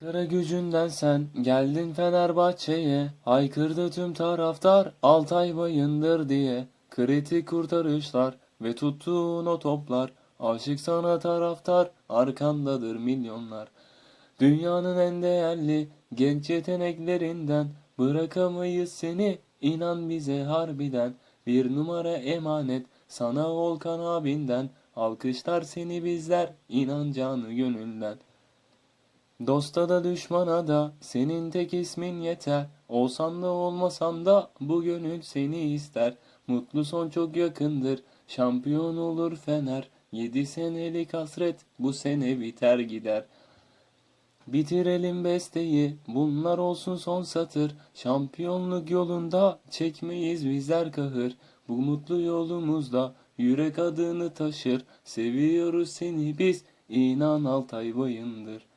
Kara gücünden sen geldin Fenerbahçe'ye Haykırdı tüm taraftar Altay Bayındır diye. Kritik kurtarışlar ve tuttuğun o toplar Aşık sana taraftar arkandadır milyonlar. Dünyanın en değerli genç yeteneklerinden Bırakamayız seni inan bize harbiden. Bir numara emanet sana Volkan abinden Alkışlar seni bizler inan canı gönülden Dosta da düşmana da senin tek ismin yeter. Olsan da olmasan da bu gönül seni ister. Mutlu son çok yakındır. Şampiyon olur Fener. Yedi senelik hasret bu sene biter gider. Bitirelim besteyi, bunlar olsun son satır. Şampiyonluk yolunda çekmeyiz bizler kahır. Bu mutlu yolumuzda yürek adını taşır. Seviyoruz seni biz, inan Altay Bayındır.